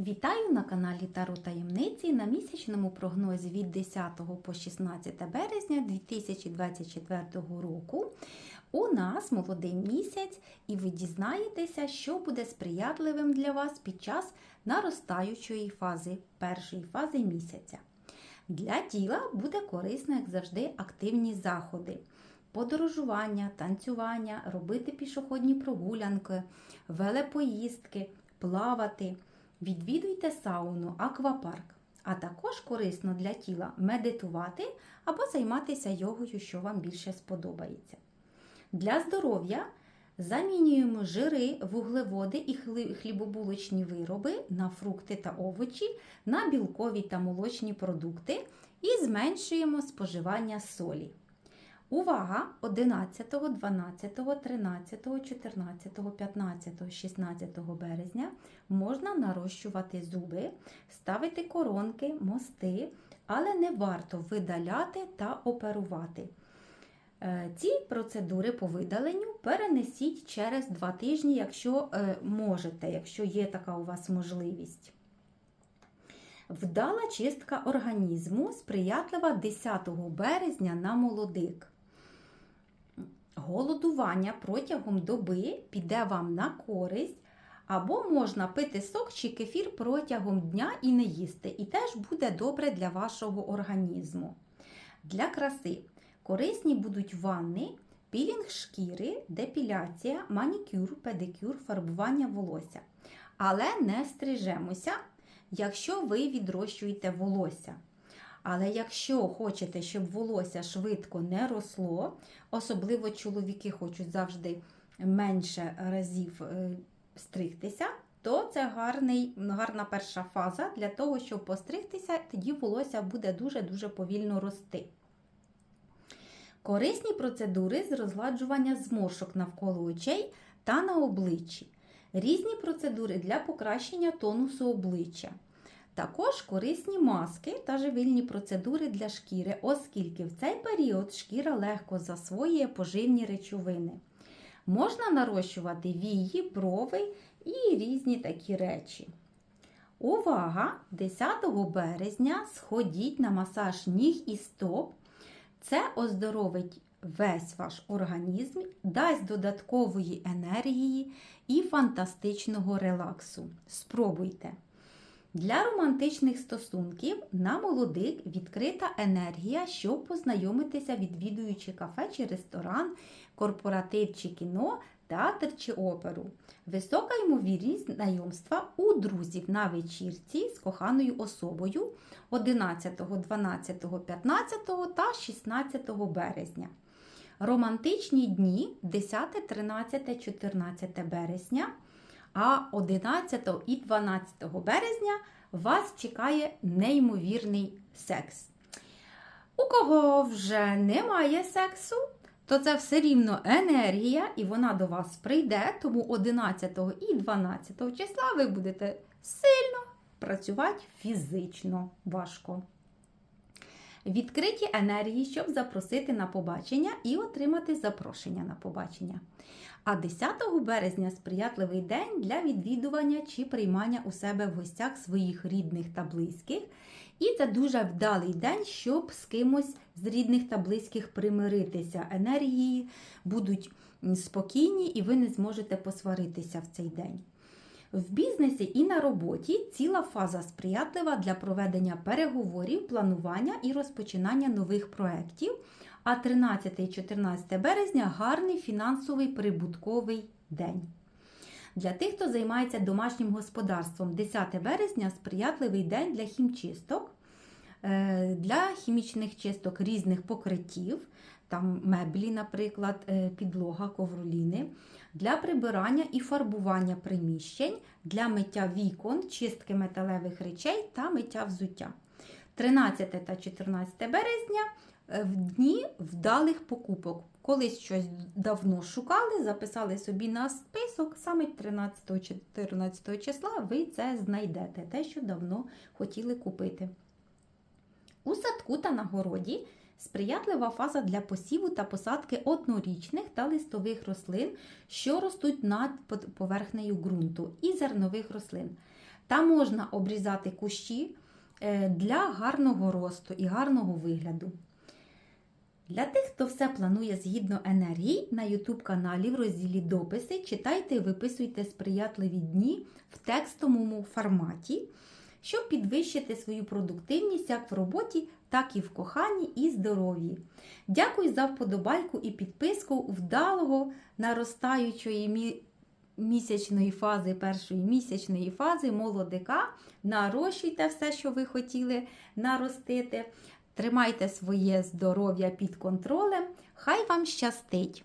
Вітаю на каналі Таро Таємниці на місячному прогнозі від 10 по 16 березня 2024 року. У нас молодий місяць, і ви дізнаєтеся, що буде сприятливим для вас під час наростаючої фази, першої фази місяця. Для тіла буде корисно, як завжди, активні заходи. Подорожування, танцювання, робити пішохідні прогулянки, велепоїздки, плавати. Відвідуйте сауну, аквапарк. А також корисно для тіла медитувати або займатися йогою, що вам більше сподобається. Для здоров'я замінюємо жири, вуглеводи і хлібобулочні вироби на фрукти та овочі, на білкові та молочні продукти і зменшуємо споживання солі. Увага! 11, 12, 13, 14, 15, 16 березня можна нарощувати зуби, ставити коронки, мости, але не варто видаляти та оперувати. Е, Ці процедури по видаленню перенесіть через 2 тижні, якщо е, можете, якщо є така у вас можливість. Вдала чистка організму сприятлива 10 березня на молодик. Голодування протягом доби піде вам на користь, або можна пити сок чи кефір протягом дня і не їсти, і теж буде добре для вашого організму. Для краси корисні будуть ванни, пілінг шкіри, депіляція, манікюр, педикюр, фарбування волосся. Але не стрижемося, якщо ви відрощуєте волосся. Але якщо хочете, щоб волосся швидко не росло, особливо чоловіки хочуть завжди менше разів е, стригтися, то це гарний, гарна перша фаза для того, щоб постригтися, тоді волосся буде дуже-дуже повільно рости. Корисні процедури з розгладжування зморшок навколо очей та на обличчі. Різні процедури для покращення тонусу обличчя. Також корисні маски та живильні процедури для шкіри, оскільки в цей період шкіра легко засвоює поживні речовини. Можна нарощувати вії, брови і різні такі речі. Увага! 10 березня сходіть на масаж ніг і стоп. Це оздоровить весь ваш організм, дасть додаткової енергії і фантастичного релаксу. Спробуйте! Для романтичних стосунків на молодик відкрита енергія, щоб познайомитися, відвідуючи кафе чи ресторан, корпоратив чи кіно, театр чи оперу. Висока ймовірність знайомства у друзів на вечірці з коханою особою 11, 12, 15 та 16 березня. Романтичні дні 10, 13, 14 березня. А 11 і 12 березня вас чекає неймовірний секс. У кого вже немає сексу, то це все рівно енергія, і вона до вас прийде, тому 11 і 12 числа ви будете сильно працювати фізично важко. Відкриті енергії, щоб запросити на побачення і отримати запрошення на побачення. А 10 березня сприятливий день для відвідування чи приймання у себе в гостях своїх рідних та близьких. І це дуже вдалий день, щоб з кимось з рідних та близьких примиритися. Енергії будуть спокійні, і ви не зможете посваритися в цей день. В бізнесі і на роботі ціла фаза сприятлива для проведення переговорів, планування і розпочинання нових проєктів. А 13 і 14 березня гарний фінансовий прибутковий день. Для тих, хто займається домашнім господарством, 10 березня сприятливий день для хімчисток, е, для хімічних чисток різних покриттів, там меблі, наприклад, е, підлога, ковроліни, для прибирання і фарбування приміщень, для миття вікон, чистки металевих речей та миття взуття. 13 та 14 березня е, в дні вдалих покупок. Колись щось давно шукали, записали собі на список, саме 13-14 числа ви це знайдете, те, що давно хотіли купити. У садку та на городі сприятлива фаза для посіву та посадки однорічних та листових рослин, що ростуть над поверхнею ґрунту, і зернових рослин. та можна обрізати кущі е, для гарного росту і гарного вигляду. Для тих, хто все планує згідно енергії, на YouTube каналі в розділі Дописи читайте і виписуйте сприятливі дні в текстовому форматі, щоб підвищити свою продуктивність як в роботі, так і в коханні і здоров'ї. Дякую за вподобайку і підписку вдалого наростаючої мі- місячної фази, першої місячної фази молодика. Нарощуйте все, що ви хотіли наростити. Тримайте своє здоров'я під контролем. Хай вам щастить!